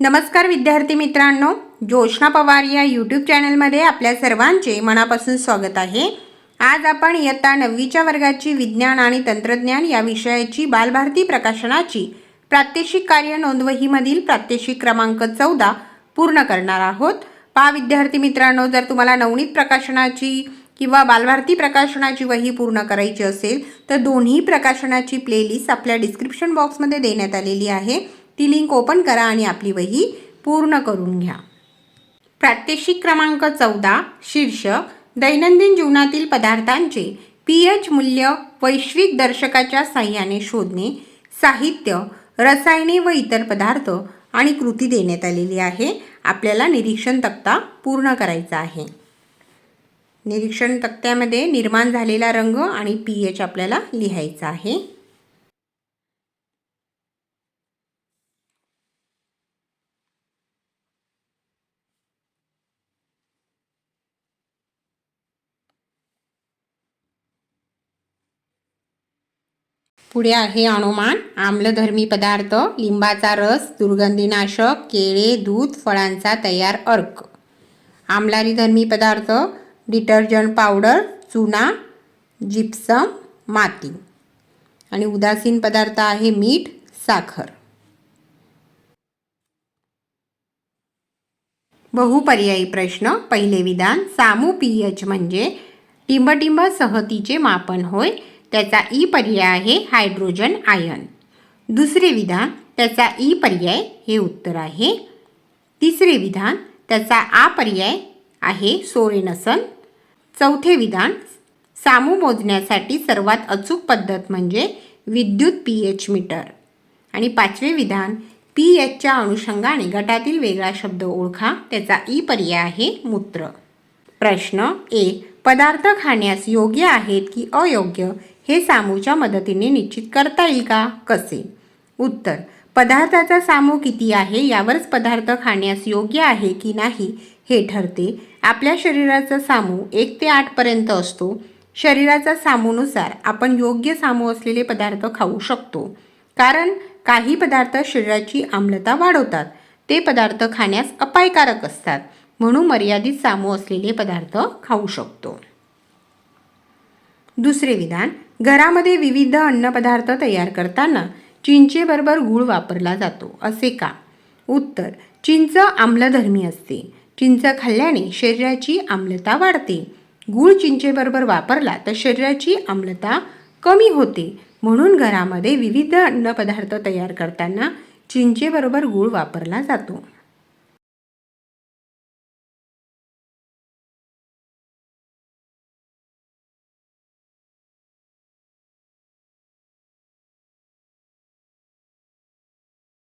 नमस्कार विद्यार्थी मित्रांनो जोशना पवार या यूट्यूब चॅनलमध्ये आपल्या सर्वांचे मनापासून स्वागत आहे. आज आपण इयत्ता नववीच्या वर्गाची विज्ञान आणि तंत्रज्ञान या विषयाची बालभारती प्रकाशनाची प्रात्यक्षिक कार्य नोंदवहीमधील प्रात्यक्षिक क्रमांक चौदा पूर्ण करणार आहोत. पहा विद्यार्थी मित्रांनो जर तुम्हाला नवनीत प्रकाशनाची किंवा बालभारती प्रकाशनाची वही पूर्ण करायची असेल तर दोन्ही प्रकाशनाची प्लेलिस्ट आपल्या डिस्क्रिप्शन बॉक्समध्ये देण्यात आलेली आहे. ती लिंक ओपन करा आणि आपली वही पूर्ण करून घ्या. प्रात्यक्षिक क्रमांक चौदा शीर्षक दैनंदिन जीवनातील पदार्थांचे पी एच मूल्य वैश्विक दर्शकाच्या साह्याने शोधणे साहित्य रसायने व इतर पदार्थ आणि कृती देण्यात आलेली आहे. आपल्याला निरीक्षण तक्ता पूर्ण करायचा आहे. निरीक्षण तक्त्यामध्ये निर्माण झालेला रंग आणि पी एच आपल्याला लिहायचा आहे. पुढे आहे अनुमान आम्लधर्मी पदार्थ लिंबाचा रस दुर्गंधीनाशक केळे दूध फळांचा तयार अर्क. आम्लारीधर्मी पदार्थ डिटर्जंट पावडर चुना जिप्सम माती. आणि उदासीन पदार्थ आहे मीठ साखर. बहुपर्यायी प्रश्न पहिले विधान सामू पी एच म्हणजे टिंबटिंब सहतीचे मापन होय? त्याचा ई पर्याय आहे हायड्रोजन आयन. दुसरे विधान त्याचा ई पर्याय हे उत्तर आहे. तिसरे विधान त्याचा आ पर्याय आहे सोरेनसन चौथे विधान सामू मोजण्यासाठी सर्वात अचूक पद्धत म्हणजे विद्युत पी एच मीटर. आणि पाचवे विधान पी एचच्या अनुषंगाने गटातील वेगळा शब्द ओळखा त्याचा ई पर्याय आहे मूत्र. प्रश्न एक पदार्थ खाण्यास योग्य आहेत की अयोग्य हे सामूच्या मदतीने निश्चित करता येईल का? कसे? उत्तर पदार्थाचा सामू किती आहे? यावरच पदार्थ खाण्यास योग्य आहे की नाही हे ठरते. आपल्या शरीराचा सामू एक ते आठपर्यंत असतो. शरीराचा सामूनुसार आपण योग्य सामू असलेले पदार्थ खाऊ शकतो. कारण काही पदार्थ शरीराची आम्लता वाढवतात. ते पदार्थ खाण्यास अपायकारक असतात. म्हणून मर्यादित सामू असलेले पदार्थ खाऊ शकतो. दुसरे विधान घरामध्ये विविध अन्नपदार्थ तयार करताना चिंचेबरोबर गूळ वापरला जातो असे का? उत्तर चिंच आम्लधर्मी असते. चिंच खाल्ल्याने शरीराची आम्लता वाढते. गूळ चिंचेबरोबर वापरला तर शरीराची आम्लता कमी होते. म्हणून घरामध्ये विविध अन्नपदार्थ तयार करताना चिंचेबरोबर गूळ वापरला जातो.